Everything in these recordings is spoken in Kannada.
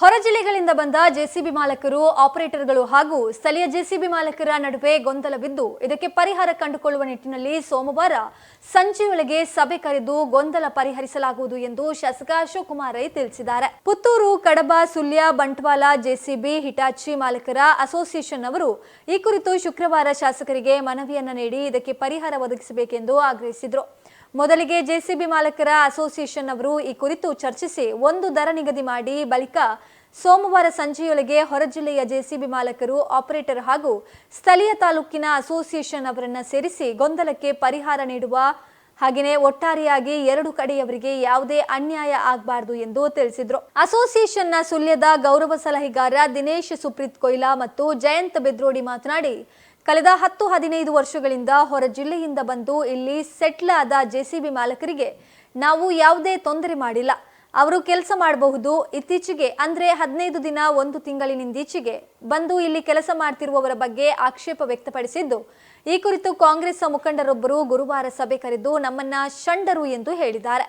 ಹೊರ ಜಿಲ್ಲೆಗಳಿಂದ ಬಂದ ಜೆಸಿಬಿ ಮಾಲಕರು, ಆಪರೇಟರ್ಗಳು ಹಾಗೂ ಸ್ಥಳೀಯ ಜೆಸಿಬಿ ಮಾಲಕರ ನಡುವೆ ಗೊಂದಲವಿದ್ದು ಇದಕ್ಕೆ ಪರಿಹಾರ ಕಂಡುಕೊಳ್ಳುವ ನಿಟ್ಟಿನಲ್ಲಿ ಸೋಮವಾರ ಸಂಜೆಯೊಳಗೆ ಸಭೆ ಕರೆದು ಗೊಂದಲ ಪರಿಹರಿಸಲಾಗುವುದು ಎಂದು ಶಾಸಕ ಅಶೋಕ್ ಕುಮಾರ್ ರೈ ತಿಳಿಸಿದ್ದಾರೆ. ಪುತ್ತೂರು, ಕಡಬ, ಸುಳ್ಯ, ಬಂಟ್ವಾಳ, ಜೆಸಿಬಿ, ಹಿಟಾಚಿ ಮಾಲಕರ ಅಸೋಸಿಯೇಷನ್ ಅವರು ಈ ಕುರಿತು ಶುಕ್ರವಾರ ಶಾಸಕರಿಗೆ ಮನವಿಯನ್ನು ನೀಡಿ ಇದಕ್ಕೆ ಪರಿಹಾರ ಒದಗಿಸಬೇಕೆಂದು ಆಗ್ರಹಿಸಿದರು. ಮೊದಲಿಗೆ ಜೆಸಿಬಿ ಮಾಲಕರ ಅಸೋಸಿಯೇಷನ್ ಅವರು ಈ ಕುರಿತು ಚರ್ಚಿಸಿ ಒಂದು ದರ ನಿಗದಿ ಮಾಡಿ ಬಳಿಕ ಸೋಮವಾರ ಸಂಜೆಯೊಳಗೆ ಹೊರ ಜಿಲ್ಲೆಯ ಜೆಸಿಬಿ ಮಾಲಕರು, ಆಪರೇಟರ್ ಹಾಗೂ ಸ್ಥಳೀಯ ತಾಲೂಕಿನ ಅಸೋಸಿಯೇಷನ್ ಅವರನ್ನು ಸೇರಿಸಿ ಗೊಂದಲಕ್ಕೆ ಪರಿಹಾರ ನೀಡುವ ಹಾಗೆಯೇ ಒಟ್ಟಾರೆಯಾಗಿ ಎರಡು ಕಡೆಯವರಿಗೆ ಯಾವುದೇ ಅನ್ಯಾಯ ಆಗಬಾರದು ಎಂದು ತಿಳಿಸಿದರು. ಅಸೋಸಿಯೇಷನ್ನ ಸುಳ್ಯದ ಗೌರವ ಸಲಹೆಗಾರ ದಿನೇಶ್ ಸುಪ್ರೀತ್ ಕೊಯ್ಲಾ ಮತ್ತು ಜಯಂತ್ ಬೆದ್ರೋಡಿ ಮಾತನಾಡಿ ಕಳೆದ ಹತ್ತು ಹದಿನೈದು ವರ್ಷಗಳಿಂದ ಹೊರ ಜಿಲ್ಲೆಯಿಂದ ಬಂದು ಇಲ್ಲಿ ಸೆಟ್ಲ್ ಆದ ಜೆಸಿಬಿ ಮಾಲಕರಿಗೆ ನಾವು ಯಾವುದೇ ತೊಂದರೆ ಮಾಡಿಲ್ಲ. ಅವರು ಕೆಲಸ ಮಾಡಬಹುದು. ಇತ್ತೀಚೆಗೆ ಅಂದರೆ ಹದಿನೈದು ದಿನ ಒಂದು ತಿಂಗಳಿನಿಂದೀಚೆಗೆ ಬಂದು ಇಲ್ಲಿ ಕೆಲಸ ಮಾಡ್ತಿರುವವರ ಬಗ್ಗೆ ಆಕ್ಷೇಪ ವ್ಯಕ್ತಪಡಿಸಿದ್ದು. ಈ ಕುರಿತು ಕಾಂಗ್ರೆಸ್ ಮುಖಂಡರೊಬ್ಬರು ಗುರುವಾರ ಸಭೆ ಕರೆದು ನಮ್ಮನ್ನ ಷಂಡರು ಎಂದು ಹೇಳಿದ್ದಾರೆ.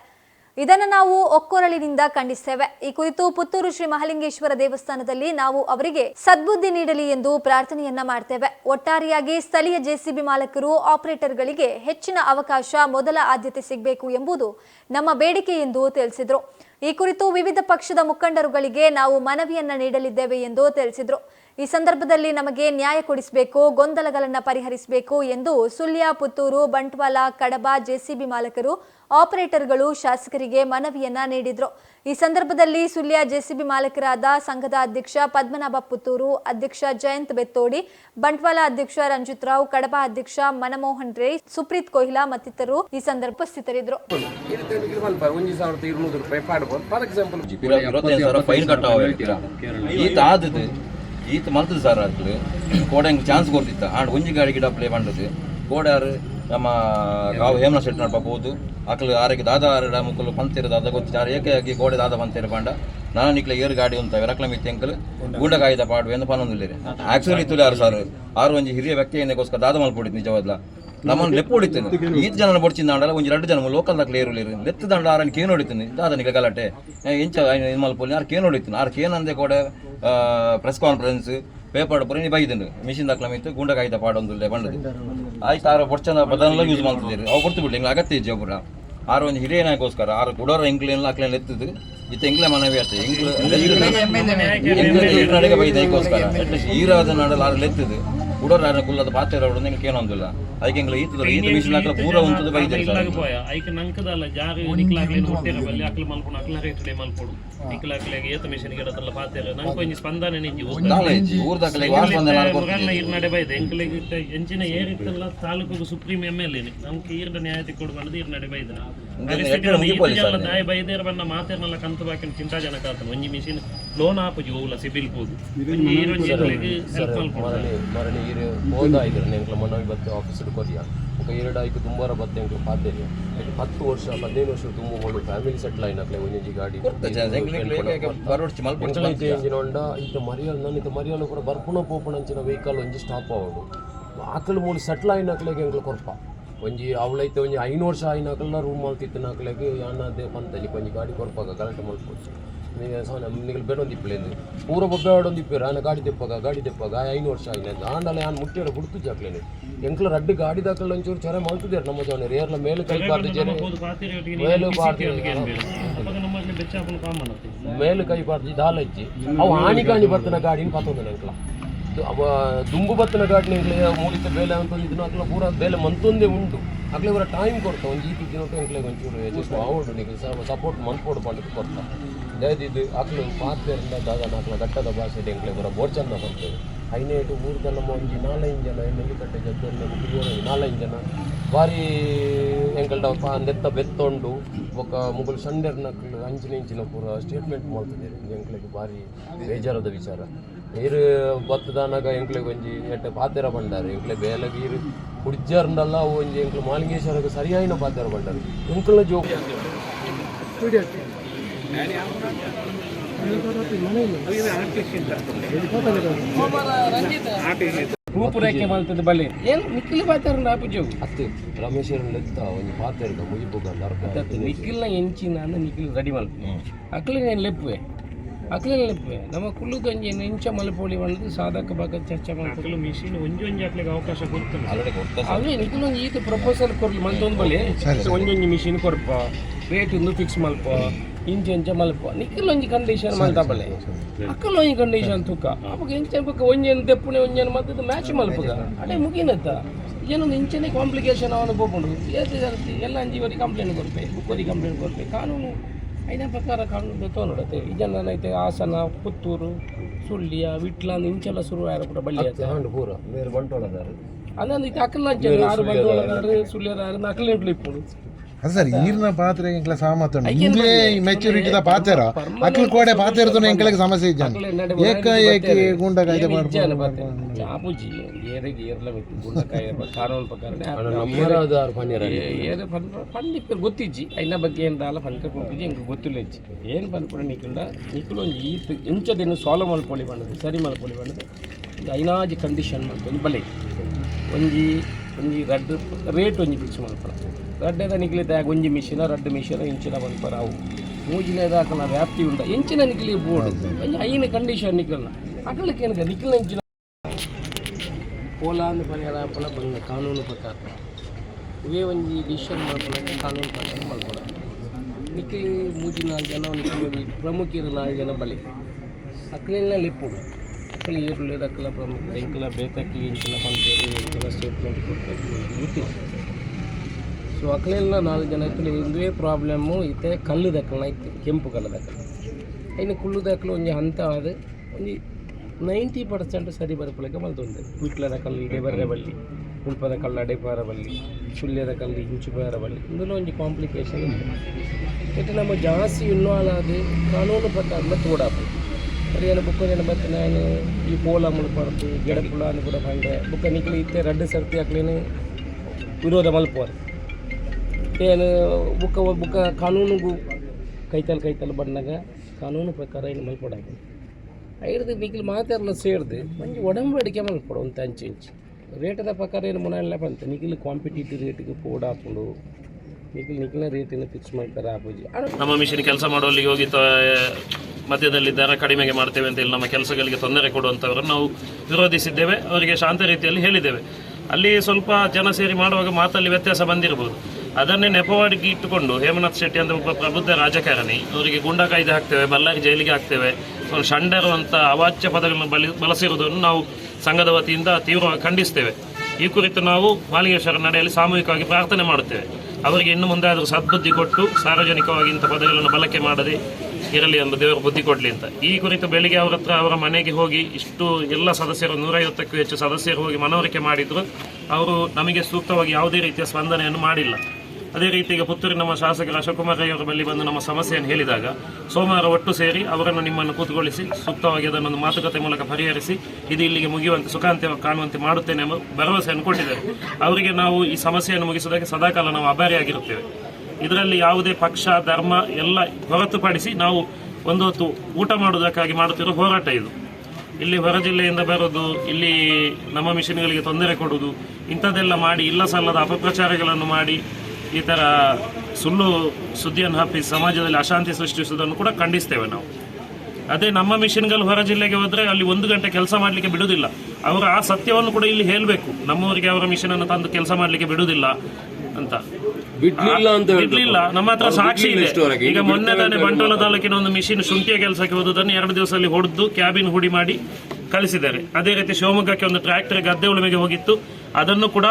ಇದನ್ನು ನಾವು ಒಕ್ಕೊರಳಿನಿಂದ ಖಂಡಿಸ್ತೇವೆ ಈ ಕುರಿತು ಪುತ್ತೂರು ಶ್ರೀ ಮಹಾಲಿಂಗೇಶ್ವರ ದೇವಸ್ಥಾನದಲ್ಲಿ ನಾವು ಅವರಿಗೆ ಸದ್ಬುದ್ಧಿ ನೀಡಲಿ ಎಂದು ಪ್ರಾರ್ಥನೆಯನ್ನ ಮಾಡ್ತೇವೆ. ಒಟ್ಟಾರೆಯಾಗಿ ಸ್ಥಳೀಯ ಜೆಸಿಬಿ ಮಾಲಕರು, ಆಪರೇಟರ್ಗಳಿಗೆ ಹೆಚ್ಚಿನ ಅವಕಾಶ, ಮೊದಲ ಆದ್ಯತೆ ಸಿಗಬೇಕು ಎಂಬುದು ನಮ್ಮ ಬೇಡಿಕೆ ಎಂದು ತಿಳಿಸಿದರು. ಈ ಕುರಿತು ವಿವಿಧ ಪಕ್ಷದ ಮುಖಂಡರುಗಳಿಗೆ ನಾವು ಮನವಿಯನ್ನ ನೀಡಲಿದ್ದೇವೆ ಎಂದು ತಿಳಿಸಿದರು. ಈ ಸಂದರ್ಭದಲ್ಲಿ ನಮಗೆ ನ್ಯಾಯ ಕೊಡಿಸಬೇಕು ಗೊಂದಲಗಳನ್ನ ಪರಿಹರಿಸಬೇಕು ಎಂದು ಸುಳ್ಯ ಪುತ್ತೂರು ಬಂಟ್ವಾಳ ಕಡಬ ಜೆಸಿಬಿ ಮಾಲಕರು ಆಪರೇಟರ್ಗಳು ಶಾಸಕರಿಗೆ ಮನವಿಯನ್ನ ನೀಡಿದ್ರು. ಈ ಸಂದರ್ಭದಲ್ಲಿ ಸುಳ್ಯ ಜೆಸಿಬಿ ಮಾಲಕರಾದ ಸಂಘದ ಅಧ್ಯಕ್ಷ ಪದ್ಮನಾಭ ಪುತ್ತೂರು ಅಧ್ಯಕ್ಷ ಜಯಂತ್ ಬೆತ್ತೋಡಿ ಬಂಟ್ವಾಳ ಅಧ್ಯಕ್ಷ ರಂಜಿತ್ ರಾವ್ ಕಡಬ ಅಧ್ಯಕ್ಷ ಮನಮೋಹನ್ ರೈ ಸುಪ್ರೀತ್ ಕೊಹ್ಲಾ ಮತ್ತಿತರರು ಈ ಸಂದರ್ಭ ಉಪಸ್ಥಿತರಿದ್ದರು. ಈತ ಮಂತದ ಸಾರ್ ಆಗ್ತದೆ. ಕೋಡ ಹೆಂಗೆ ಚಾನ್ಸ್ ಕೊಡ್ತಿತ್ತ. ಆಂಡ್ ಒಂಜಿ ಗಾಡಿ ಗಿಡ ಪ್ಲೇ ಮಾಡದು ಕೋಡ ಯಾರು ನಮ್ಮ ರಾವ್ ಹೇಮನ ಸೆಟ್ ನಡ್ಪಬಹುದು ಆಕಲು ಆರೋಗ್ಯ ದಾದ ಆರಡ ಮುಕ್ಕಲು ಪಂತಿರ ದಾದ ಗೊತ್ತಿದ್ದಾರೆ ಏಕೆ ಆಗಿ ಗೋಡೆ ದಾದ ಪಂತಿರ ಬಂಡ ನಾನು ನಿಕ್ಲೆ ಏರ್ ಗಾಡಿ ಅಂತ ರಕ್ಲ ಮಿತ್ತಿ ಅಂಕಲ್ ಗುಂಡ ಕಾಯ್ದ ಪಾಡು. ಎಂದು ಪನ್ನೊಂದಿಲ್ಲ ಆಕ್ಚುಲಿ ಇತ್ತು ಯಾರು ಸರ್. ಆರು ಒಂಜಿ ಹಿರಿಯ ವ್ಯಕ್ತಿ ಏನಕ್ಕೋಸ್ಕರ ದಾದ ಮಲ್ಪಡಿತ್ತು ನಿಜವಾದ್ಲ ನಮ್ಮನ್ನು ಲೆಪ್ಪ ಹೊಡಿತೇನೆ ಈತ್ ಜನ ಬಡ್ಚಿನ ದಾಂಡಲ್ಲ ಒಂದು ಎರಡು ಜನ ಲೋಕಲ್ ದಾಖಲೆ ಏರುಲಿರಿ ಲೆತ್ತ ದಾಂಡ ಆರನ್ ಕೇನ್ ಹೊಡಿತೀನಿ. ದಾದನಿಗೆ ಗಲಾಟೆ. ಎಂಚ ಮಲ್ಪಲ್ಲಿ ಯಾರು ಕೇನು ಹೊಡಿತೀನಿ? ಆರು ಕೇನ್ ಅಂದೆ ಕೂಡ. ಪ್ರೆಸ್ ಕಾನ್ಫರೆನ್ಸ್ ಪೇಪರ್ ಪುರಿ ಬೈದಿದ್ದು ಮಿಷಿನ್ ದಾಖಲೆ ಮಿತ್ತು ಗುಂಡ ಕಾಯ್ದ ಪಾಡೊಂದು ಬಂಡದು ಆಯ್ತು ಆರು ಬಡ್ಚಂದ ಬದನೆಲ್ಲ ಯೂಸ್ ಮಾಡ್ತಿದ್ದೀರಿ ಅವು ಕೊಡ್ತು ಬಿಡ್ಲಿ ಹಿಂಗೆ ಅಗತ್ಯ ಇಜ್ಜ ಒಬ್ಬರ ಆರು ಒಂದು ಹಿರಿಯ ನಾಯಕೋಸ್ಕರ ಆರು ಕೊಡೋರ ಎಂಕ್ಲೇನ್ ಅಕ್ಲೇನ್ ಎತ್ತದು ಇತ್ತು ಇಂಗ್ಲೆ ಮನವಿ ಆತ ಎಂಕ್ಲು ಬೈದೋಸ್ಕರ ಅಟ್ಲೀಸ್ಟ್ ಈರಾದ ನಾಡಲ್ಲಿ ಆರು ಲೆತ್ತದು ಉಡೋರ ಕುಲ್ಲದ ಪಾತ್ರ ಅದಕ್ಕೆ ಪೂರ ಒಂತದ ಬೈದೆ ಸರ್ ಐಕೆ ನಂಕದಲ್ಲ ಜಾಗ ನಿಕ್ಲಾಗ್ಲೇನ ಹೊಟ್ಟೆರ ಬಲ್ಲಿ ಅಕ್ಲ ಮಲ್ಪುನ ಅಕ್ಲ ರೇಟ್ಲೆ ಮಲ್ಪುಡು ನಿಕ್ಲಾಗ್ಲೆ ಏತ ಮೀಸನ್ ಗಿಡದಲ್ಲ ಪಾತ್ರ ನಂಕ ಒಂಜಿ ಸ್ಪಂದನೆ ನಿಂಜಿ ಸ್ಪಂದನೆ ಇರ್ ನಡೆ ಬೈದೆ ಎಂಕ್ಲೆ ಎಂಚಿನ ಏರಿತ್ತಲ್ಲ ತಾಲೂಕು ಸುಪ್ರೀಂ ಎಂಎಲ್ ಎನಿ ನಮ್ಗೆ ಈರ್ದ ಕೊಡು ಬಂದದ ಈರ್ ನಡೆ ಬೈದೆ ನ್ಯಾಯ ಬೈದೆ ಬನ್ನ ಮಾತೇರ್ನಲ್ಲ ಕಂತು ಬಾಕಿನ ಚಿಂತಾಜನಕ ಆತನ. ಒಂಜಿ ಮಿಷಿನ್ ಲೋನ್ ಆಪಜೋವುಲ ಸಿಬಿಲ್ ಪೋದು ಎಂಕ್ಲ ಮನವಿ ಬತ್ತೆ ಆಫೀಸ್ ಕೊರಿಯ ಒಕ ಎರಡು ಆಯ್ಕೆ ತುಂಬಾರ ಬತ್ತೆ ಎಂಕ್ಲ ಪಾತೆರಿ ಹತ್ತು ವರ್ಷ ಹದಿನೈದು ವರ್ಷ ತುಂಬ ಹೋಳು ಫ್ಯಾಮಿಲಿ ಸೆಟ್ಲ್ ಆಯ್ನಕ್ಲೆ ಒಂಜಿ ಗಾಡಿ ಎಂಜಿನೊಂಡ ಇತ್ತ ಮರಿಯಲ್ ನಾನು ಇತ್ತ ಮರಿಯಲ್ ಕೂಡ ಬರ್ಪುಣ ಪೋಪಣ ಅಂಚಿನ ವೆಹಿಕಲ್ ಒಂಜಿ ಸ್ಟಾಪ್ ಆವಡು ಆಕಲು ಮೂಲು ಸೆಟ್ಲ್ ಆಯ್ನಕ್ಲೆಗೆ ಎಂಕ್ಲ ಕೊರ್ಪ ಒಂಜಿ ಅವಳೈತೆ ಒಂಜಿ ಐನೂರು ವರ್ಷ ಆಯ್ನಕಲ್ಲ ರೂಮ್ ಮಾಡ್ತಿತ್ತು ನಾಕ್ಲೆಗೆ ಅಣ್ಣದೇ ಪಂತಲ್ಲಿ ಒಂಜಿ ಗಾಡಿ ಕೊರ್ಪಾಗ ಗಲಾಟೆ ಮಾಡ್ಕೊಡ್ತೀನಿ ಬೇಡೊಂದು ಇಪ್ಪಲೇನು ಪೂರ ಬೊಬ್ಬೆ ಆಡೊಂದು ಇಪ್ಪೇರು ಆನ ಗಾಡಿ ತೆಪ್ಪಾಗ ಗಾಡಿ ತೆಪ್ಪಾಗ ಐನು ವರ್ಷ ಆಯ್ನ ಆಂಡಲ ಯಾನ್ ಮುಟ್ಟಿಯರ ಗುಡ್ತು ಜಾಕ್ಲೇನು. ಎಂಕ್ಲ ರಡ್ಡು ಗಾಡಿ ದಾಖಲೆ ಒಂಚೂರು ಚೊರೆ ಮಲ್ತಿದ್ದಾರೆ ನಮ್ಮ ಜನ ಏರ್ಲ ಮೇಲೆ ಕೈ ಬಾರ್ದು ಜನ ಮೇಲು ನೀವು ಬಾರ್ದು ಮೇಲು ಕೈ ಬಾರ್ದು ದಾಲ ಇಜ್ಜಿ ಅವು ಆಣಿ ಕಾಣಿ ಬರ್ತನ ಗಾಡಿನ ಪಾತೊಂದು ಅವ ದುಂಬು ಬತ್ತನ ಗಾಡಿನ ಮೂಲಿತ ಬೇಲೆ ಅಂತ ಇದನ್ನ ಅಕ್ಲ ಪೂರ ಬೇಲೆ ಮಂತೊಂದೇ ಉಂಟು. ಅಕ್ಲೆ ಇವರ ಟೈಮ್ ಕೊಡ್ತಾ ಒಂದು ಈ ದಿನ ಎಂಕ್ಲೆ ಒಂಚೂರು ಎಷ್ಟು ಆವಡು ನಿಮಗೆ ಸಪೋರ್ಟ್ ಮನ್ಪೋಡು ಕೊಡ್ತಾ. ದಯದಿದ್ದು ಅಕ್ಲು ಪಾತ್ರೆಯಿಂದ ದಾದ ನಾಲ್ಕು ಗಟ್ಟದ ಭಾಷೆ ಎಂಕ್ಲೆ ಬರ ಬೋರ್ಚಂದ ಬರ್ತೇವೆ ಐನೇಟು ಮೂರು ಜನ ಒಂಜಿ ನಾಲ್ಕು ಜನ ನೆಲ್ಲಿಕಟ್ಟೆ ಜದ್ದೊಂದು ಮುಗಿಯೋರು ನಾಲ್ಕು ಜನ. ಬಾರಿ ಎಂಕಲ್ಡ ನೆತ್ತ ಬೆತ್ತೊಂಡು ఒక ಮುಗುಲು ಸಂಡೆರ್ನಕ್ಲು ಅಂಚಿನ ಇಂಚಿನ ಪೂರ ಸ್ಟೇಟ್ಮೆಂಟ್ ಮಾಡ್ತಿದ್ದಾರೆ. ಎಂಕ್ಲೆಗೆ ಭಾರಿ ಬೇಜಾರದ ವಿಚಾರ. ನೀರು ಬತ್ತದಾನಾಗ ಎಂಕ್ಲೆಗೆ ಒಂಜಿ ಎಟ್ಟ ಪಾತೆರ ಬಂಡಾರು. ಎಂಕ್ಲೆ ಬೇಲೆ ನೀರು ಕುಡ್ಜರ್ನಲ್ಲ ಒಂಜಿ ಎಂಕ್ಲು ಮಾಲಿಂಗೇಶ್ವರಕ್ಕೆ ಸರಿಯಾಯಿನ ಪಾತೆರ ಬಂಡಾರು. ಎಂಕ್ಲ ಜೋಕ್. ರೂಪುರೇಖೆ ಮಾಡ್ತದೆ ಬಲ್ಲಿ ಏನು? ನಿಖಿಲ್ ಬಾಯ್ತಾರ ಆಪುಜು ಅತ್ತೆ ರಮೇಶ್ವರನ್ ಲೆತ್ತ ಒಂಜಿ ಪಾತೆರ್ಗ ಮುಗಿಬೋಗ ನರಕ ನಿಖಿಲ್ನ ಎಂಚಿನ ಅಂದ್ರೆ ನಿಖಿಲ್ ರೆಡಿ ಮಾಡ್ತೀನಿ ಲೆಪ್ಪುವೆ ಏನು ಲೆಪ್ಪುವೆ ನಮ್ಮ ನಮ್ಮ ಕುಲ್ಲುದಂಜಿ ಇಂಚ ಮಲ್ಪೋಳಿ ಬಂದು ಸಾಧಕ ಭಾಗ ಚರ್ಚೆ ಅಕ್ಲು ಮಿಷಿನ್ ಒಂಜಿ ಒಂಜಿ ಹಾಕ್ಲಿಕ್ಕೆ ಅವಕಾಶ ಕೊಡ್ತಾನೆ ಆಲ್ರೆಡಿ ನಿಖಿಲ್ ಒಂದು ಈತ ಪ್ರಪೋಸಲ್ ಕೊರ್ಲಿ ಮಂತೊಂದು ಬಳಿ. ಒಂದೊಂದು ಮಿಷಿನ್ ಕೊಡ್ಪ ರೇಟ್ ಇಂದು ಫಿಕ್ಸ್ ಮಲ್ಪ ಇಂಚ ಇಂಚ ಮಲ್ಪ ಒಂಜಿ ಕಂಡೀಷನ್ ಮಲ್ತ ಬಲೆ ಅಕ್ಕಲೊಂಜಿ ಕಂಡೀಷನ್ ತುಕ್ಕ ಅವಾಗ ಇಂಚ ಬಕ್ಕ ಒಂಜನ್ ತೆಪ್ಪುನೆ ಒಂಜನ್ ಮತ್ತದ ಮ್ಯಾಚ್ ಮಲ್ಪುಗ ಅಡೆ ಮುಗಿನತ್ತ ಏನೊಂದು ಇಂಚನೆ ಕಾಂಪ್ಲಿಕೇಶನ್ ಅವನು ಹೋಗ್ಕೊಂಡು ಎಲ್ಲ ಅಂಜಿವರಿ ಕಂಪ್ಲೇಂಟ್ ಕೊಡ್ಪೆ ಬುಕ್ಕರಿ ಕಂಪ್ಲೇಂಟ್ ಕೊಡ್ಪೆ ಕಾನೂನು ಐನ ಪ್ರಕಾರ ಕಾನೂನು ತೋನೋಡತ್ತೆ ಇದನ್ನೈತೆ ಹಾಸನ ಪುತ್ತೂರು ಸುಳ್ಳಿಯ ವಿಟ್ಲ ಇಂಚೆಲ್ಲ ಶುರು ಆಯ್ತು ಕೂಡ ಬಳ್ಳಿ ಇದು ಅಕ್ಕಲ್ಲ ಸುಳ್ಯದಾರು ನಕಲಿ ಇಪ್ಪುಡು ಅದು ಸರ್ ಈರ್ನ ಪಾತ್ರೆ ಎಂಕ್ಲ ಸಾಮರ್ಥ್ಯ ಉಂಟು ಇಂದೇ ಮೆಚುರಿಟಿದ ಪಾತೆರ ಅಕ್ಲ ಕೋಡೆ ಪಾತೆರದು ಎಂಕ್ಲೆಗೆ ಸಮಸ್ಯೆ ಇದ್ದಾನೆ ಏಕ ಏಕಿ ಗುಂಡ ಕಾಯ್ದೆ ಮಾಡ್ಬೋದು ಜಾಬುಜಿ ಏರಿಗೆ ಏರ್ಲ ಗುಂಡ ಗುಂಡಕಾಯ ಕಾನೂನು ಪ್ರಕಾರ. ನಮ್ಮರಾದಾರು ಪನ್ನೀರ ಏರೆ ಪಂಡಿಪ್ಪರು ಗೊತ್ತಿಜ್ಜಿ. ಐನ ಬಗ್ಗೆ ಏನು ದಾಲ ಪಂಡಿತ ಕೊಟ್ಟಿಜ್ಜಿ ಎಂಗೆ ಗೊತ್ತಿಲ್ಲ ಇಜ್ಜಿ. ಏನು ಬಂದ್ಬಿಡ ನಿಖಿಲ್ಡ ನಿಖಿಲ್ ಒಂದು ಈತ್ ಇಂಚದೇನು ಸಾಲ ಮಲ್ಪೊಳಿ ಬಂದದ್ದು ಸರಿ ಮಲ್ಪೊಳಿ ಬಂದದ್ದು. ಒಂದು ಐನಾಜಿ ಕಂಡೀಷನ್ ಮಾಡ್ಕೊಂಡು ಬಲೆ ಒಂಜಿ ಒಂಜಿ ರಡ್ಡು ರೇಟ್ ಒಂಜಿ ಫಿಕ್ಸ್ ಮಲ್ಪಡ ರಡ್ಡೆದ ನಿಖಿಲಿತ ಒಂಜಿ ಮಿಷಿನ ರಡ್ಡು ಮಿಷಿನ ಇಂಚಿನ ಮಲ್ಪರ ಅವು ಮೂಜಿನೇದ ಹಾಕನ ವ್ಯಾಪ್ತಿ ಉಂಡ ಇಂಚಿನ ನಿಖಿಲಿ ಬೋರ್ಡ್. ಒಂಜಿ ಐನ ಕಂಡೀಷನ್ ನಿಖಿಲ್ನ. ಅಕಲಕ್ಕೆ ಏನಕ್ಕೆ ನಿಖಿಲ್ನ ಇಂಚಿನ ಪೋಲಾಂದು ಪರಿಹಾರ ಪಲ ಬಂದ ಕಾನೂನು ಪ್ರಕಾರ. ಇವೇ ಒಂಜಿ ಡಿಸಿಷನ್ ಮಾಡ್ಕೊಳ್ಳೋಕೆ ಕಾನೂನು ಪ್ರಕಾರ ಮಾಡ್ಕೊಳ್ಳೋದು ನಿಖಿಲಿ ಮೂಜಿ ನಾಲ್ಕು ಜನ ಪ್ರಮುಖ ಪ್ರಮುಖರು ನಾಲ್ಕು ಜನ ಬಲಿ ಅಕ್ಕಲೆಲ್ಲ ಲಿಪ್ಪುಡು ಅಕ್ಕಲ ಈರುಳ್ಳಿ ಅಕ್ಕಲ ಪ್ರಮುಖ ಎಂಕಲ ಬೇಕಕ್ಕಿ ಇಂಚಿನ ಬಂದ ಸ್ಟೇಟ್ಮೆಂಟ್ ಕೊಡ್ತಾರೆ ಗೊತ್ತಿಲ್ಲ. ಸೊ ಅಕ್ಲೆಲ್ಲ ನಾಲ್ಕು ಜನ ಐತಿ ಇದುವೇ ಪ್ರಾಬ್ಲಮ್ಮು ಇತ್ತೆ ಕಲ್ಲು ದಕ್ಕಣ ಐತಿ ಕೆಂಪು ಕಲ್ಲು ದಕ್ಕಣ ಇನ್ನು ಕುಲ್ಲು ದಕ್ಕಲು ಒಂಜಿ ಹಂತ ಅದು ಒಂಜಿ ನೈಂಟಿ ಪರ್ಸೆಂಟ್ ಸರಿ ಬರ್ಪಳಕ್ಕೆ ಮಲ್ತೊಂದೆ ವಿಟ್ಲದ ಕಲ್ಲು, ಡೆಬರ್ರೆ ಬಳ್ಳಿ, ಉಲ್ಪದ ಕಲ್ಲು, ಅಡೆಪಾರ ಬಳ್ಳಿ ಸುಳ್ಯದ ಕಲ್ಲು ಇಂಚು ಬಾರ ಬಳ್ಳಿ ಇಂದಲೂ ಒಂಜಿ ಕಾಂಪ್ಲಿಕೇಶನ್ ಇದೆ ಇಟ್ಟು ನಮ್ಮ ಜಾಸ್ತಿ ಇನ್ವಾಲ್ವ್ ಆದ ಕಾನೂನು ಪ್ರಕಾರದ ತೋಡಾಪು. ಬರೀ ಏನು ಬುಕ್ಕ ಏನು ಬರ್ತೀನಿ ನಾನು ಈ ಪೋಲ ಮುಳ್ಪಡ್ತು ಗಿಡ ಪುಳ ಅನ್ನು ಕೂಡ ಬಂಡೆ ಬುಕ್ಕ ನಿಕ್ಲಿ ಇತ್ತೆ, ರಡ್ಡು ಸರ್ತಿ ಹಾಕ್ಲೇನು ವಿರೋಧ ಮಲ್ಪೋರು ಏನು ಬುಕ್ಕ ಬುಕ್ಕ ಕಾನೂನಿಗೂ ಕೈತಲ್ ಕೈತಲ್ ಬಂದಾಗ ಕಾನೂನು ಪ್ರಕಾರ ಏನು ಮಲ್ಪಡಾಗಿ ಐದು ಮಿಗಿಲು ಮಾತಾಡಲ್ಲ ಸೇರಿದು ಮಂಜು ಒಡಂಬಡಿಕೆ ಮಲ್ಪಡು ಒಂದು ಅಂಚು ಇಂಚು. ರೇಟದ ಪ್ರಕಾರ ಏನು ಮನೆಯಲ್ಲ ಬಂತು. ನಿಖಿಲ್ ಕಾಂಪಿಟೇಟಿವ್ ರೇಟಿಗೆ ಕೂಡ ಹಾಕೊಂಡು ನಿಖಿಲ್ ನಿಗಿಲ ರೇಟನ್ನು ಫಿಕ್ಸ್ ಮಾಡ್ತಾರೆ ಆಪೂಜಿ ನಮ್ಮ ಮಿಷಿನ್ ಕೆಲಸ ಮಾಡೋಲ್ಲಿಗೆ ಹೋಗಿ ಮಧ್ಯದಲ್ಲಿ ದರ ಕಡಿಮೆಗೆ ಮಾಡ್ತೇವೆ ಅಂತ ಹೇಳಿ ನಮ್ಮ ಕೆಲಸಗಳಿಗೆ ತೊಂದರೆ ಕೊಡುವಂಥವರನ್ನು ನಾವು ವಿರೋಧಿಸಿದ್ದೇವೆ. ಅವರಿಗೆ ಶಾಂತ ರೀತಿಯಲ್ಲಿ ಹೇಳಿದ್ದೇವೆ. ಅಲ್ಲಿ ಸ್ವಲ್ಪ ಜನ ಸೇರಿ ಮಾಡುವಾಗ ಮಾತಲ್ಲಿ ವ್ಯತ್ಯಾಸ ಬಂದಿರಬಹುದು ಅದನ್ನೇ ನೆಪವಾಡಿಗೆ ಇಟ್ಟುಕೊಂಡು ಹೇಮನಾಥ್ ಶೆಟ್ಟಿ ಅಂತ ಒಬ್ಬ ಪ್ರಬುದ್ಧ ರಾಜಕಾರಣಿ. ಅವರಿಗೆ ಗುಂಡ ಕಾಯ್ದೆ ಹಾಕ್ತೇವೆ ಬಳ್ಳಾರಿ ಜೈಲಿಗೆ ಹಾಕ್ತೇವೆ. ಷಂಡರು ಅಂತ ಅವಾಚ್ಯ ಪದಗಳನ್ನು ಬಲಿ ಬಳಸಿರುವುದನ್ನು ನಾವು ಸಂಘದ ವತಿಯಿಂದ ತೀವ್ರವಾಗಿ ಖಂಡಿಸ್ತೇವೆ. ಈ ಕುರಿತು ನಾವು ಮಾಲಿಂಗೇಶ್ವರ ನಡೆಯಲ್ಲಿ ಸಾಮೂಹಿಕವಾಗಿ ಪ್ರಾರ್ಥನೆ ಮಾಡುತ್ತೇವೆ. ಅವರಿಗೆ ಇನ್ನು ಮುಂದೆ ಆದರೂ ಸದ್ಬುದ್ಧಿ ಕೊಟ್ಟು ಸಾರ್ವಜನಿಕವಾಗಿ ಇಂಥ ಪದಗಳನ್ನು ಬಳಕೆ ಮಾಡದೆ ಇರಲಿ ಎಂದು ದೇವರು ಬುದ್ಧಿ ಕೊಡಲಿ ಅಂತ. ಈ ಕುರಿತು ಬೆಳಿಗ್ಗೆ ಅವರ ಹತ್ರ ಅವರ ಮನೆಗೆ ಹೋಗಿ ಇಷ್ಟು ಎಲ್ಲ ಸದಸ್ಯರು, ನೂರೈವತ್ತಕ್ಕೂ ಹೆಚ್ಚು ಸದಸ್ಯರು ಹೋಗಿ ಮನವರಿಕೆ ಮಾಡಿದ್ರು. ಅವರು ನಮಗೆ ಸೂಕ್ತವಾಗಿ ಯಾವುದೇ ರೀತಿಯ ಸ್ಪಂದನೆಯನ್ನು ಮಾಡಿಲ್ಲ. ಅದೇ ರೀತಿ ಈಗ ಪುತ್ತೂರಿನ ನಮ್ಮ ಶಾಸಕರು ಅಶೋಕುಮಾರ್ ರೈ ಅವರ ಬಳಿ ಬಂದು ನಮ್ಮ ಸಮಸ್ಯೆಯನ್ನು ಹೇಳಿದಾಗ ಸೋಮವಾರ ಒಟ್ಟು ಸೇರಿ ಅವರನ್ನು ನಿಮ್ಮನ್ನು ಕೂತುಗೊಳಿಸಿ, ಸೂಕ್ತವಾಗಿ ಅದನ್ನು ಮಾತುಕತೆ ಮೂಲಕ ಪರಿಹರಿಸಿ, ಇದು ಇಲ್ಲಿಗೆ ಮುಗಿಯುವಂತೆ, ಸುಖಾಂತ್ಯ ಕಾಣುವಂತೆ ಮಾಡುತ್ತೇನೆ ಎಂಬ ಭರವಸೆಯನ್ನು ಕೊಟ್ಟಿದ್ದಾರೆ. ಅವರಿಗೆ ನಾವು ಈ ಸಮಸ್ಯೆಯನ್ನು ಮುಗಿಸುವುದಕ್ಕೆ ಸದಾಕಾಲ ನಾವು ಅಭಾರಿಯಾಗಿರುತ್ತೇವೆ ಇದರಲ್ಲಿ ಯಾವುದೇ ಪಕ್ಷ, ಧರ್ಮ ಎಲ್ಲ ಹೊರತುಪಡಿಸಿ ನಾವು ಒಂದು ಹೊತ್ತು ಊಟ ಮಾಡುವುದಕ್ಕಾಗಿ ಮಾಡುತ್ತಿರುವ ಹೋರಾಟ ಇದು. ಇಲ್ಲಿ ಹೊರ ಜಿಲ್ಲೆಯಿಂದ ಬರೋದು, ಇಲ್ಲಿ ನಮ್ಮ ಮಿಷಿನ್ಗಳಿಗೆ ತೊಂದರೆ ಕೊಡುವುದು, ಇಂಥದ್ದೆಲ್ಲ ಮಾಡಿ ಇಲ್ಲ ಸಲ್ಲದ ಅಪಪ್ರಚಾರಗಳನ್ನು ಮಾಡಿ ಈ ಥರ ಸುಳ್ಳು ಸುದ್ದಿಯನ್ನು ಹಬ್ಬಿ ಸಮಾಜದಲ್ಲಿ ಅಶಾಂತಿ ಸೃಷ್ಟಿಸುವುದನ್ನು ಕೂಡ ಖಂಡಿಸ್ತೇವೆ ನಾವು. ಅದೇ ನಮ್ಮ ಮಿಷನ್ಗಳು ಹೊರ ಜಿಲ್ಲೆಗೆ ಹೋದರೆ ಅಲ್ಲಿ ಒಂದು ಗಂಟೆ ಕೆಲಸ ಮಾಡಲಿಕ್ಕೆ ಬಿಡುವುದಿಲ್ಲ. ಅವರು ಆ ಸತ್ಯವನ್ನು ಕೂಡ ಇಲ್ಲಿ ಹೇಳಬೇಕು. ನಮ್ಮವರಿಗೆ ಅವರ ಮಿಷನ್ ಅನ್ನು ತಂದು ಕೆಲಸ ಮಾಡಲಿಕ್ಕೆ ಬಿಡುವುದಿಲ್ಲ ಅಂತ. ಬಿಡ್ಲಿಲ್ಲ ಅಂತ ಬಿಡ್ಲಿಲ್ಲ. ನಮ್ಮ ಹತ್ರ ಸಾಕ್ಷಿ ಇದೆ. ಈಗ ಮೊನ್ನೆ ತಾನೇ ಬಂಟ್ವಾಳ ತಾಲೂಕಿನ ಒಂದು ಮಿಷಿನ್ ಶುಂಠಿಯ ಕೆಲಸಕ್ಕೆ ಹೋದದನ್ನು ಎರಡು ದಿವಸದಲ್ಲಿ ಹೊಡೆದು ಕ್ಯಾಬಿನ್ ಹುಡಿ ಮಾಡಿ ಕಳಿಸಿದ್ದಾರೆ. ಅದೇ ರೀತಿ ಶಿವಮೊಗ್ಗಕ್ಕೆ ಒಂದು ಟ್ರ್ಯಾಕ್ಟರ್ ಗದ್ದೆ ಉಳುಮೆಗೆ ಹೋಗಿತ್ತು. ಅದನ್ನು ಕೂಡ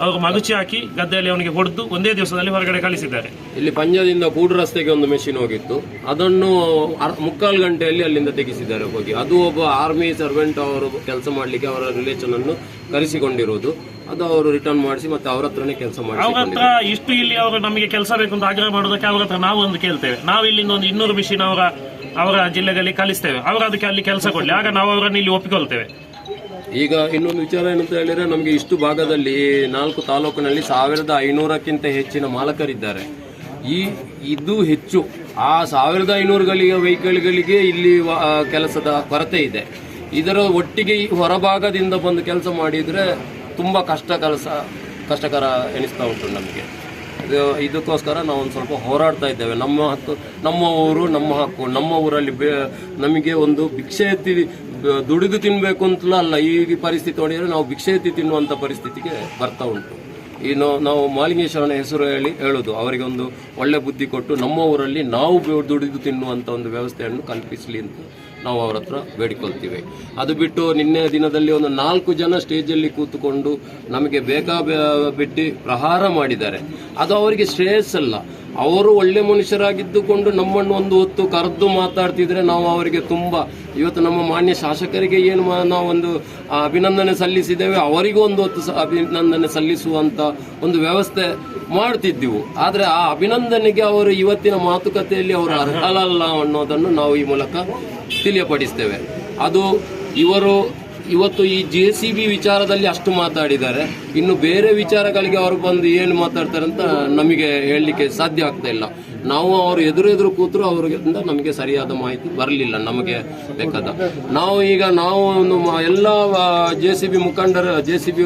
ಅವರು ಮಗುಚಿ ಹಾಕಿ ಗದ್ದೆಯಲ್ಲಿ ಅವನಿಗೆ ಹೊಡೆದು ಒಂದೇ ದಿವಸದಲ್ಲಿ ಹೊರಗಡೆ ಕಳಿಸಿದ್ದಾರೆ. ಇಲ್ಲಿ ಪಂಜದಿಂದ ಕೂಡು ರಸ್ತೆಗೆ ಒಂದು ಮೆಷಿನ್ ಹೋಗಿತ್ತು. ಅದನ್ನು ಅರ್- ಮುಕ್ಕಾಲು ಗಂಟೆಯಲ್ಲಿ ಅಲ್ಲಿಂದ ತೆಗೆಸಿದ್ದಾರೆ ಹೋಗಿ. ಅದು ಒಬ್ಬ ಆರ್ಮಿ ಸರ್ವೆಂಟ್ ಅವರು ಕೆಲಸ ಮಾಡಲಿಕ್ಕೆ ಅವರ ರಿಲೇಷನ್ ಅನ್ನು ಕರೆಸಿಕೊಂಡಿರುವುದು. ಅದು ಅವರು ರಿಟರ್ನ್ ಮಾಡಿಸಿ ಮತ್ತೆ ಅವರ ಹತ್ರನೇ ಕೆಲಸ ಮಾಡಿ ಮಾಡಿಸಿಕೊಂಡಿದ್ದಾರೆ ಹತ್ರ ಇಷ್ಟು ಇಲ್ಲಿ ಅವರು ನಮಗೆ ಕೆಲಸ ಬೇಕು ಅಂತ ಆಗ್ರಹ ಮಾಡೋದಕ್ಕೆ ಅವ್ರ ಹತ್ರ ನಾವು ಒಂದು ಕೇಳ್ತೇವೆ. ನಾವು ಇಲ್ಲಿಂದ ಒಂದು ಇನ್ನೂರು ಮಿಷಿನ್ ಅವರ ಅವರ ಜಿಲ್ಲೆಗಳಲ್ಲಿ ಕಲಿಸ್ತೇವೆ. ಅವರು ಅದಕ್ಕೆ ಅಲ್ಲಿ ಕೆಲಸ ಕೊಡ್ಲಿ. ಆಗ ನಾವು ಅವರನ್ನು ಇಲ್ಲಿ ಒಪ್ಪಿಕೊಳ್ತೇವೆ. ಈಗ ಇನ್ನೊಂದು ವಿಚಾರ ಏನಂತ ಹೇಳಿದ್ರೆ ನಮಗೆ ಇಷ್ಟು ಭಾಗದಲ್ಲಿ ನಾಲ್ಕು ತಾಲೂಕಿನಲ್ಲಿ ಸಾವಿರದ ಐನೂರಕ್ಕಿಂತ ಹೆಚ್ಚಿನ ಮಾಲಕರಿದ್ದಾರೆ. ಈ, ಇದು ಹೆಚ್ಚು. ಆ ಸಾವಿರದ ಐನೂರುಗಳಿಗೆ, ವೆಹಿಕಲ್ಗಳಿಗೆ ಇಲ್ಲಿ ಕೆಲಸದ ಕೊರತೆ ಇದೆ. ಇದರ ಒಟ್ಟಿಗೆ ಹೊರಭಾಗದಿಂದ ಬಂದು ಕೆಲಸ ಮಾಡಿದರೆ ತುಂಬ ಕಷ್ಟ ಕೆಲಸ, ಕಷ್ಟಕರ ಎನಿಸ್ತಾ ಉಂಟು ನಮಗೆ. ಇದು- ಇದಕ್ಕೋಸ್ಕರ ನಾವು ಸ್ವಲ್ಪ ಹೋರಾಡ್ತಾ ಇದ್ದೇವೆ. ನಮ್ಮ ಹಕ್ಕು, ನಮ್ಮ ಊರು, ನಮ್ಮ ಹಕ್ಕು, ನಮ್ಮ ಊರಲ್ಲಿ ನಮಗೆ ಒಂದು ಭಿಕ್ಷೆ ಎತ್ತಿ ದುಡಿದು ತಿನ್ನಬೇಕು ಅಂತಲೂ ಅಲ್ಲ ಈಗ ಪರಿಸ್ಥಿತಿ ನೋಡಿದರೆ ನಾವು ಭಿಕ್ಷೆ ಎತ್ತಿ ತಿನ್ನುವಂಥ ಪರಿಸ್ಥಿತಿಗೆ ಬರ್ತಾ ಉಂಟು. ಇನ್ನು ನಾವು ಮಾಲಿಂಗೇಶ್ವರನ ಹೆಸರು ಹೇಳಿ ಹೇಳೋದು ಅವರಿಗೆ ಒಂದು ಒಳ್ಳೆ ಬುದ್ಧಿ ಕೊಟ್ಟು ನಮ್ಮ ಊರಲ್ಲಿ ನಾವು ದುಡಿದು ತಿನ್ನುವಂಥ ಒಂದು ವ್ಯವಸ್ಥೆಯನ್ನು ಕಲ್ಪಿಸಲಿ ಅಂತ ನಾವು ಅವರ ಹತ್ರ ಬೇಡಿಕೊಳ್ತೀವಿ. ಅದು ಬಿಟ್ಟು ನಿನ್ನೆ ದಿನದಲ್ಲಿ ಒಂದು ನಾಲ್ಕು ಜನ ಸ್ಟೇಜಲ್ಲಿ ಕೂತುಕೊಂಡು ನಮಗೆ ಬೇಕಾ ಬಿಟ್ಟು ಪ್ರಹಾರ ಮಾಡಿದ್ದಾರೆ. ಅದು ಅವರಿಗೆ ಶ್ರೇಯಸ್ಸಲ್ಲ. ಅವರು ಒಳ್ಳೆ ಮನುಷ್ಯರಾಗಿದ್ದುಕೊಂಡು ನಮ್ಮನ್ನು ಒಂದು ಹೊತ್ತು ಕರೆದು ಮಾತಾಡ್ತಿದ್ರೆ ನಾವು ಅವರಿಗೆ ತುಂಬ ಇವತ್ತು ನಮ್ಮ ಮಾನ್ಯ ಶಾಸಕರಿಗೆ ಏನು ನಾವು ಒಂದು ಅಭಿನಂದನೆ ಸಲ್ಲಿಸಿದ್ದೇವೆ. ಅವರಿಗೂ ಒಂದು ಹೊತ್ತು ಅಭಿನಂದನೆ ಸಲ್ಲಿಸುವಂತ ಒಂದು ವ್ಯವಸ್ಥೆ ಮಾಡ್ತಿದ್ದೆವು. ಆದರೆ ಆ ಅಭಿನಂದನೆಗೆ ಅವರು ಇವತ್ತಿನ ಮಾತುಕತೆಯಲ್ಲಿ ಅವರು ಅರ್ಹಲಲ್ಲ ಅನ್ನೋದನ್ನು ನಾವು ಈ ಮೂಲಕ ತಿಳಿಯಪಡಿಸ್ತೇವೆ. ಅದು ಇವರು ಇವತ್ತು ಈ ಜೆ ಸಿ ಬಿ ವಿಚಾರದಲ್ಲಿ ಅಷ್ಟು ಮಾತಾಡಿದ್ದಾರೆ. ಇನ್ನು ಬೇರೆ ವಿಚಾರಗಳಿಗೆ ಅವರು ಬಂದು ಏನು ಮಾತಾಡ್ತಾರೆ ಅಂತ ನಮಗೆ ಹೇಳಲಿಕ್ಕೆ ಸಾಧ್ಯ ಆಗ್ತಾ ಇಲ್ಲ. ನಾವು ಅವರು ಎದುರು ಎದುರು ಕೂತರು ಅವರಿಂದ ನಮಗೆ ಸರಿಯಾದ ಮಾಹಿತಿ ಬರಲಿಲ್ಲ, ನಮಗೆ ಬೇಕಾದ. ನಾವು ಈಗ ನಾವು ಒಂದು ಎಲ್ಲ ಜೆ ಸಿ ಬಿ ಮುಖಂಡರ, ಜೆ ಸಿ ಬಿ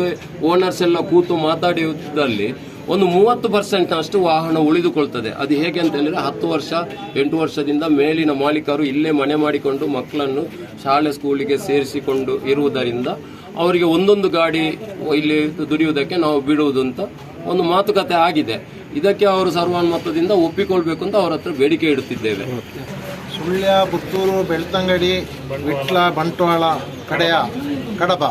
ಓನರ್ಸ್ ಎಲ್ಲ ಕೂತು ಮಾತಾಡಿದಲ್ಲಿ ಒಂದು ಮೂವತ್ತು ಪರ್ಸೆಂಟ್ ಅಷ್ಟು ವಾಹನ ಉಳಿದುಕೊಳ್ತದೆ. ಅದು ಹೇಗೆ ಅಂತ ಹೇಳಿದ್ರೆ ಹತ್ತು ವರ್ಷ, ಎಂಟು ವರ್ಷದಿಂದ ಮೇಲಿನ ಮಾಲೀಕರು ಇಲ್ಲೇ ಮನೆ ಮಾಡಿಕೊಂಡು ಮಕ್ಕಳನ್ನು ಶಾಲೆ, ಸ್ಕೂಲಿಗೆ ಸೇರಿಸಿಕೊಂಡು ಇರುವುದರಿಂದ ಅವರಿಗೆ ಒಂದೊಂದು ಗಾಡಿ ಇಲ್ಲಿ ದುಡಿಯುವುದಕ್ಕೆ ನಾವು ಬಿಡುವುದು ಅಂತ ಒಂದು ಮಾತುಕತೆ ಆಗಿದೆ. ಇದಕ್ಕೆ ಅವರು ಸರ್ವಾನುಮತದಿಂದ ಒಪ್ಪಿಕೊಳ್ಬೇಕು ಅಂತ ಅವರ ಹತ್ರ ಬೇಡಿಕೆ ಇಡುತ್ತಿದ್ದೇವೆ. ಸುಳ್ಯ, ಪುತ್ತೂರು, ಬೆಳ್ತಂಗಡಿ, ವಿಟ್ಲ, ಬಂಟ್ವಾಳ ಕಡೆಯ, ಕಡಬ.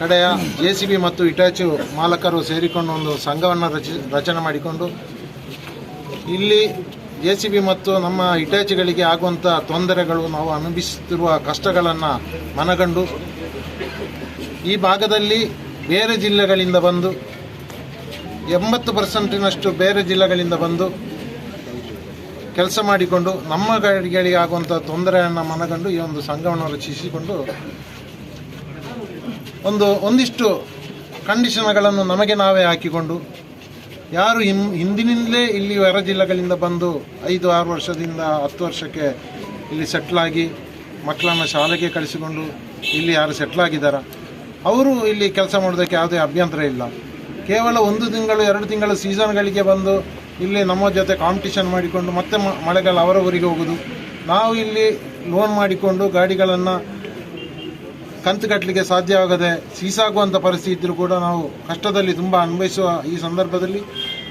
ಕಡೆಯ ಜೆ ಸಿ ಬಿ ಮತ್ತು ಇಟಾಚು ಮಾಲಕರು ಸೇರಿಕೊಂಡು ಒಂದು ಸಂಘವನ್ನು ರಚಿ, ರಚನೆ ಮಾಡಿಕೊಂಡು ಇಲ್ಲಿ ಜೆ ಸಿ ಬಿ ಮತ್ತು ನಮ್ಮ ಇಟಾಚಿಗಳಿಗೆ ಆಗುವಂಥ ತೊಂದರೆಗಳು ನಾವು ಅನುಭವಿಸುತ್ತಿರುವ ಕಷ್ಟಗಳನ್ನು ಮನಗಂಡು ಈ ಭಾಗದಲ್ಲಿ ಬೇರೆ ಜಿಲ್ಲೆಗಳಿಂದ ಬಂದು ಎಂಬತ್ತು ಪರ್ಸೆಂಟಿನಷ್ಟು ಬೇರೆ ಜಿಲ್ಲೆಗಳಿಂದ ಬಂದು ಕೆಲಸ ಮಾಡಿಕೊಂಡು ನಮ್ಮ ಗಾಡಿಗಳಿಗೆ ಆಗುವಂಥ ತೊಂದರೆಯನ್ನು ಮನಗಂಡು ಈ ಒಂದು ಸಂಘವನ್ನು ರಚಿಸಿಕೊಂಡು ಒಂದು, ಒಂದಿಷ್ಟು ಕಂಡೀಷನ್ಗಳನ್ನು ನಮಗೆ ನಾವೇ ಹಾಕಿಕೊಂಡು, ಯಾರು ಹಿಂ, ಹಿಂದಿನಿಂದಲೇ ಇಲ್ಲಿ ಹೊರ ಜಿಲ್ಲೆಗಳಿಂದ ಬಂದು ಐದು, ಆರು ವರ್ಷದಿಂದ ಹತ್ತು ವರ್ಷಕ್ಕೆ ಇಲ್ಲಿ ಸೆಟ್ಲಾಗಿ ಮಕ್ಕಳನ್ನು ಶಾಲೆಗೆ ಕಳಿಸಿಕೊಂಡು ಇಲ್ಲಿ ಯಾರು ಸೆಟ್ಲಾಗಿದ್ದಾರೆ? ಅವರು ಇಲ್ಲಿ ಕೆಲಸ ಮಾಡೋದಕ್ಕೆ ಯಾವುದೇ ಅಭ್ಯಂತರ ಇಲ್ಲ. ಕೇವಲ ಒಂದು ತಿಂಗಳು, ಎರಡು ತಿಂಗಳು ಸೀಸನ್ಗಳಿಗೆ ಬಂದು ಇಲ್ಲಿ ನಮ್ಮ ಜೊತೆ ಕಾಂಪಿಟಿಷನ್ ಮಾಡಿಕೊಂಡು ಮತ್ತೆ ಮಳೆಗಾಲ ಅವರ ಊರಿಗೆ ಹೋಗೋದು. ನಾವು ಇಲ್ಲಿ ಲೋನ್ ಮಾಡಿಕೊಂಡು ಗಾಡಿಗಳನ್ನು ಕಂತು ಕಟ್ಟಲಿಕ್ಕೆ ಸಾಧ್ಯವಾಗದೆ ಸೀಸಾಗುವಂಥ ಪರಿಸ್ಥಿತಿ ಇದ್ದರೂ ಕೂಡ ನಾವು ಕಷ್ಟದಲ್ಲಿ ತುಂಬ ಅನುಭವಿಸುವ ಈ ಸಂದರ್ಭದಲ್ಲಿ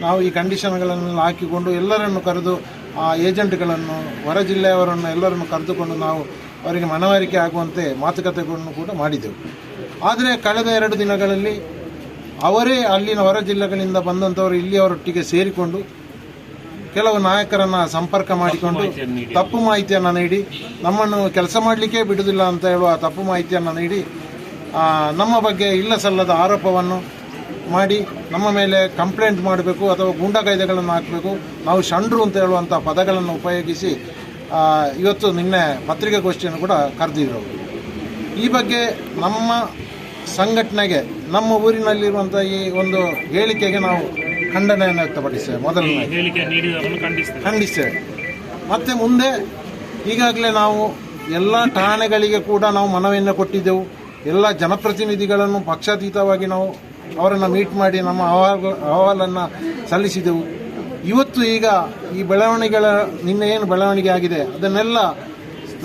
ನಾವು ಈ ಕಂಡೀಷನ್ಗಳನ್ನೆಲ್ಲ ಹಾಕಿಕೊಂಡು ಎಲ್ಲರನ್ನು ಕರೆದು ಆ ಏಜೆಂಟ್ಗಳನ್ನು, ಹೊರ ಜಿಲ್ಲೆಯವರನ್ನು ಎಲ್ಲರನ್ನು ಕರೆದುಕೊಂಡು ನಾವು ಅವರಿಗೆ ಮನವರಿಕೆ ಆಗುವಂತೆ ಮಾತುಕತೆಗಳನ್ನು ಕೂಡ ಮಾಡಿದೆವು. ಆದರೆ ಕಳೆದ ಎರಡು ದಿನಗಳಲ್ಲಿ ಅವರೇ ಅಲ್ಲಿನ ಹೊರ ಜಿಲ್ಲೆಗಳಿಂದ ಬಂದಂಥವರು ಇಲ್ಲಿಯವರೊಟ್ಟಿಗೆ ಸೇರಿಕೊಂಡು ಕೆಲವು ನಾಯಕರನ್ನ ಸಂಪರ್ಕ ಮಾಡಿಕೊಂಡು ತಪ್ಪು ಮಾಹಿತಿಯನ್ನು ನೀಡಿ. ನಮ್ಮನ್ನು ಕೆಲಸ ಮಾಡಲಿಕ್ಕೆ ಬಿಡುವುದಿಲ್ಲ ಅಂತ ಹೇಳುವ ತಪ್ಪು ಮಾಹಿತಿಯನ್ನು ನೀಡಿ ನಮ್ಮ ಬಗ್ಗೆ ಇಲ್ಲ ಸಲ್ಲದ ಆರೋಪವನ್ನು ಮಾಡಿ ನಮ್ಮ ಮೇಲೆ ಕಂಪ್ಲೇಂಟ್ ಮಾಡಬೇಕು ಅಥವಾ ಗೂಂಡಾ ಕಾಯ್ದೆಗಳನ್ನು ಹಾಕಬೇಕು ನಾವು ಷಂಡ್ರು ಅಂತ ಹೇಳುವಂಥ ಪದಗಳನ್ನು ಉಪಯೋಗಿಸಿ ಇವತ್ತು ನಿನ್ನೆ ಪತ್ರಿಕಾಗೋಷ್ಠಿಯನ್ನು ಕೂಡ ಕರೆದಿದ್ರು ಈ ಬಗ್ಗೆ ನಮ್ಮ ಸಂಘಟನೆಗೆ ನಮ್ಮ ಊರಿನಲ್ಲಿರುವಂಥ ಈ ಒಂದು ಹೇಳಿಕೆಗೆ ನಾವು ಖಂಡನೆಯನ್ನು ವ್ಯಕ್ತಪಡಿಸಿದೆ. ಮೊದಲನೇ ಖಂಡಿಸಿದೆ. ಮತ್ತೆ ಮುಂದೆ ಈಗಾಗಲೇ ನಾವು ಎಲ್ಲ ಠಾಣೆಗಳಿಗೆ ಕೂಡ ನಾವು ಮನವಿಯನ್ನು ಕೊಟ್ಟಿದ್ದೆವು. ಎಲ್ಲ ಜನಪ್ರತಿನಿಧಿಗಳನ್ನು ಪಕ್ಷಾತೀತವಾಗಿ ನಾವು ಅವರನ್ನು ಮೀಟ್ ಮಾಡಿ ನಮ್ಮ ಅಹವಾಲು ಅಹವಾಲನ್ನು ಸಲ್ಲಿಸಿದೆವು. ಇವತ್ತು ಈಗ ಈ ಬೆಳವಣಿಗೆಗಳ ನಿನ್ನೆ ಏನು ಬೆಳವಣಿಗೆ ಆಗಿದೆ ಅದನ್ನೆಲ್ಲ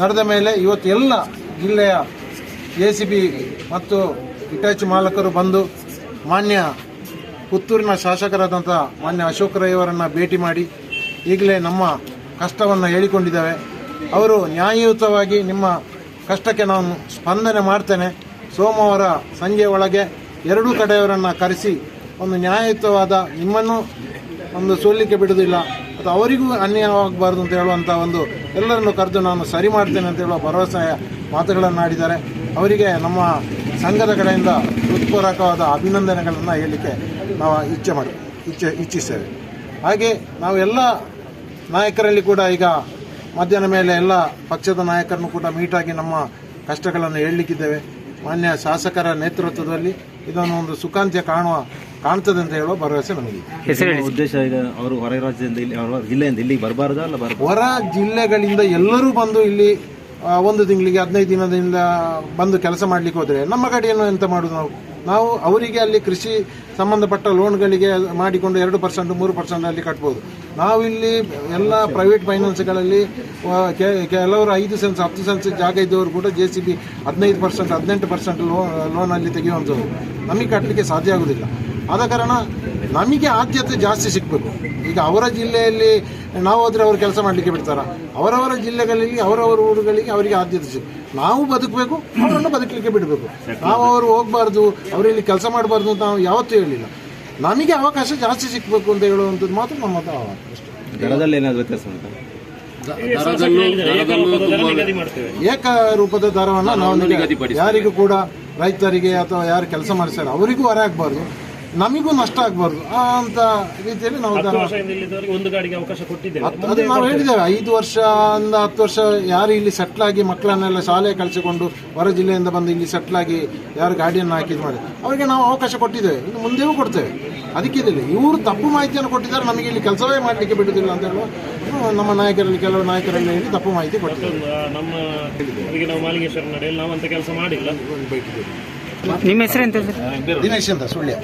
ನಡೆದ ಮೇಲೆ ಇವತ್ತು ಎಲ್ಲ ಜಿಲ್ಲೆಯ ಎ ಸಿ ಬಿ ಮತ್ತು ಇಟಾಚಿ ಮಾಲಕರು ಬಂದು ಮಾನ್ಯ ಪುತ್ತೂರಿನ ಶಾಸಕರಾದಂಥ ಮಾನ್ಯ ಅಶೋಕ್ ರೈ ಅವರನ್ನು ಭೇಟಿ ಮಾಡಿ ಈಗಲೇ ನಮ್ಮ ಕಷ್ಟವನ್ನು ಹೇಳಿಕೊಂಡಿದ್ದಾವೆ. ಅವರು ನ್ಯಾಯಯುತವಾಗಿ ನಿಮ್ಮ ಕಷ್ಟಕ್ಕೆ ನಾನು ಸ್ಪಂದನೆ ಮಾಡ್ತೇನೆ. ಸೋಮವಾರ ಸಂಜೆ ಒಳಗೆ ಎರಡೂ ಕಡೆಯವರನ್ನು ಕರೆಸಿ ಒಂದು ನ್ಯಾಯಯುತವಾದ ನಿಮ್ಮನ್ನು ಒಂದು ಸೋಲಿಕ್ಕೆ ಬಿಡುವುದಿಲ್ಲ ಅಥವಾ ಅವರಿಗೂ ಅನ್ಯಾಯವಾಗಬಾರ್ದು ಅಂತ ಹೇಳುವಂಥ ಒಂದು ಎಲ್ಲರನ್ನು ಕರೆದು ನಾನು ಸರಿ ಮಾಡ್ತೇನೆ ಅಂತ ಹೇಳುವ ಭರವಸೆಯ ಮಾತುಗಳನ್ನು ಆಡಿದ್ದಾರೆ ಅವರಿಗೆ ನಮ್ಮ ಸಂಘದ ಕಡೆಯಿಂದ ಹೃತ್ಪೂರ್ವಕವಾದ ಅಭಿನಂದನೆಗಳನ್ನು ಹೇಳಲಿಕ್ಕೆ ನಾವು ಇಚ್ಛೆ ಮಾಡಿ ಇಚ್ಛೆ ಇಚ್ಛಿಸ್ತೇವೆ. ಹಾಗೆ ನಾವು ಎಲ್ಲ ನಾಯಕರಲ್ಲಿ ಕೂಡ ಈಗ ಮಧ್ಯಾಹ್ನ ಮೇಲೆ ಎಲ್ಲ ಪಕ್ಷದ ನಾಯಕರನ್ನು ಕೂಡ ಮೀಟಾಗಿ ನಮ್ಮ ಕಷ್ಟಗಳನ್ನು ಹೇಳಲಿಕ್ಕಿದ್ದೇವೆ. ಮಾನ್ಯ ಶಾಸಕರ ನೇತೃತ್ವದಲ್ಲಿ ಇದನ್ನು ಒಂದು ಸುಖಾಂತ್ಯ ಕಾಣುವ ಕಾಣ್ತದೆ ಅಂತ ಹೇಳುವ ಭರವಸೆ ನಮಗೆ ಉದ್ದೇಶ ಈಗ ಅವರು ಹೊರ ರಾಜ್ಯದಿಂದ ಇಲ್ಲಿ ಅವರ ಜಿಲ್ಲೆಯಿಂದ ಇಲ್ಲಿಗೆ ಬರಬಾರ್ದು ಅಲ್ಲ ಬರ ಹೊರ ಜಿಲ್ಲೆಗಳಿಂದ ಎಲ್ಲರೂ ಬಂದು ಇಲ್ಲಿ ಒಂದು ತಿಂಗಳಿಗೆ ಹದಿನೈದು ದಿನದಿಂದ ಬಂದು ಕೆಲಸ ಮಾಡಲಿಕ್ಕೆ ಹೋದರೆ ನಮ್ಮ ಕಡೆಯನ್ನು ಎಂತ ಮಾಡೋದು ನಾವು? ನಾವು ಅವರಿಗೆ ಅಲ್ಲಿ ಕೃಷಿ ಸಂಬಂಧಪಟ್ಟ ಲೋನ್ಗಳಿಗೆ ಮಾಡಿಕೊಂಡು ಎರಡು ಪರ್ಸೆಂಟ್ ಮೂರು ಪರ್ಸೆಂಟ್ ಅಲ್ಲಿ ಕಟ್ಬೋದು. ನಾವಿಲ್ಲಿ ಎಲ್ಲ ಪ್ರೈವೇಟ್ ಫೈನಾನ್ಸ್ಗಳಲ್ಲಿ ಕೆಲವರು ಐದು ಸೆನ್ಸ್ ಹತ್ತು ಸೆನ್ಸ್ ಜಾಗ ಇದ್ದವರು ಕೂಡ ಜೆ ಸಿ ಬಿ ಹದಿನೈದು ಪರ್ಸೆಂಟ್ ಹದಿನೆಂಟು ಪರ್ಸೆಂಟ್ ಲೋ ಲೋನಲ್ಲಿ ತೆಗೆಯುವಂಥದ್ದು. ನಮಗೆ ಕಟ್ಟಲಿಕ್ಕೆ ಸಾಧ್ಯ ಆಗೋದಿಲ್ಲ. ಆದ ಕಾರಣ ನಮಗೆ ಆದ್ಯತೆ ಜಾಸ್ತಿ ಸಿಗಬೇಕು. ಈಗ ಅವರ ಜಿಲ್ಲೆಯಲ್ಲಿ ನಾವು ಹೋದರೆ ಅವರು ಕೆಲಸ ಮಾಡಲಿಕ್ಕೆ ಬಿಡ್ತಾರ? ಅವರವರ ಜಿಲ್ಲೆಗಳಲ್ಲಿ ಅವರವರ ಊರುಗಳಿಗೆ ಅವರಿಗೆ ಆದ್ಯತೆ ಸಿಗ ನಾವು ಬದುಕಬೇಕು ಅವರನ್ನು ಬದುಕಲಿಕ್ಕೆ ಬಿಡಬೇಕು. ನಾವು ಅವರು ಹೋಗಬಾರ್ದು ಅವರಲ್ಲಿ ಕೆಲಸ ಮಾಡಬಾರ್ದು ಅಂತ ನಾವು ಯಾವತ್ತೂ ಹೇಳಿಲ್ಲ. ನಮಗೆ ಅವಕಾಶ ಜಾಸ್ತಿ ಸಿಗಬೇಕು ಅಂತ ಹೇಳುವಂಥದ್ದು ಮಾತ್ರ ನಮ್ಮ ಮತ ದರದಲ್ಲಿ ಏನಾದರೂ ವ್ಯತ್ಯಾಸ ಉಂಟಾ? ಏಕರೂಪದ ದರವನ್ನು ನಾವು ಯಾರಿಗೂ ಕೂಡ ರೈತರಿಗೆ ಅಥವಾ ಯಾರು ಕೆಲಸ ಮಾಡಿಸ್ತಾರೆ ಅವರಿಗೂ ಹೊರ ಆಗಬಾರ್ದು. ನಮಿಗೂ ನಷ್ಟ ಆಗಬಾರ್ದು. ಅಂತ ರೀತಿಯಲ್ಲಿ ನಾವು ಒಂದು ಗಾಡಿಗೆ ಅವಕಾಶ ಕೊಟ್ಟಿದ್ದೇವೆ. ಅದು ನಾವು ಹೇಳಿದ್ದೇವೆ ಐದು ವರ್ಷದಿಂದ ಹತ್ತು ವರ್ಷ ಯಾರು ಇಲ್ಲಿ ಸೆಟ್ಲ್ ಆಗಿ ಮಕ್ಕಳನ್ನೆಲ್ಲ ಶಾಲೆ ಕಳಿಸಿಕೊಂಡು ಹೊರ ಜಿಲ್ಲೆಯಿಂದ ಬಂದು ಇಲ್ಲಿ ಸೆಟ್ಲ್ ಆಗಿ ಯಾರು ಗಾಡಿಯನ್ನು ಹಾಕಿದ್ ಮಾಡಿ ಅವರಿಗೆ ನಾವು ಅವಕಾಶ ಕೊಟ್ಟಿದ್ದೇವೆ. ಇನ್ನು ಮುಂದೆಯೂ ಕೊಡ್ತೇವೆ. ಅದಕ್ಕೆ ಇದಿಲ್ಲ. ಇವರು ತಪ್ಪು ಮಾಹಿತಿಯನ್ನು ಕೊಟ್ಟಿದ್ದಾರೆ. ನಮಗೆ ಇಲ್ಲಿ ಕೆಲಸವೇ ಮಾಡಲಿಕ್ಕೆ ಬಿಡುವುದಿಲ್ಲ ಅಂತ ಹೇಳುವ ನಮ್ಮ ನಾಯಕರಲ್ಲಿ ಕೆಲವು ನಾಯಕರಲ್ಲಿ ಹೇಳಿ ತಪ್ಪು ಮಾಹಿತಿ ಕೊಟ್ಟಿದ್ದಾರೆ. ನಮ್ಮ ನಾವು ಮಾಲಿಂಗೇಶ್ವರ ನಡೆಯಲ್ಲಿ ನಾವು ಅಂತ ಕೆಲಸ ಮಾಡಿಲ್ಲ. ದಿನೇಶ್ ಅಂತ ಸುಳ್ಯ.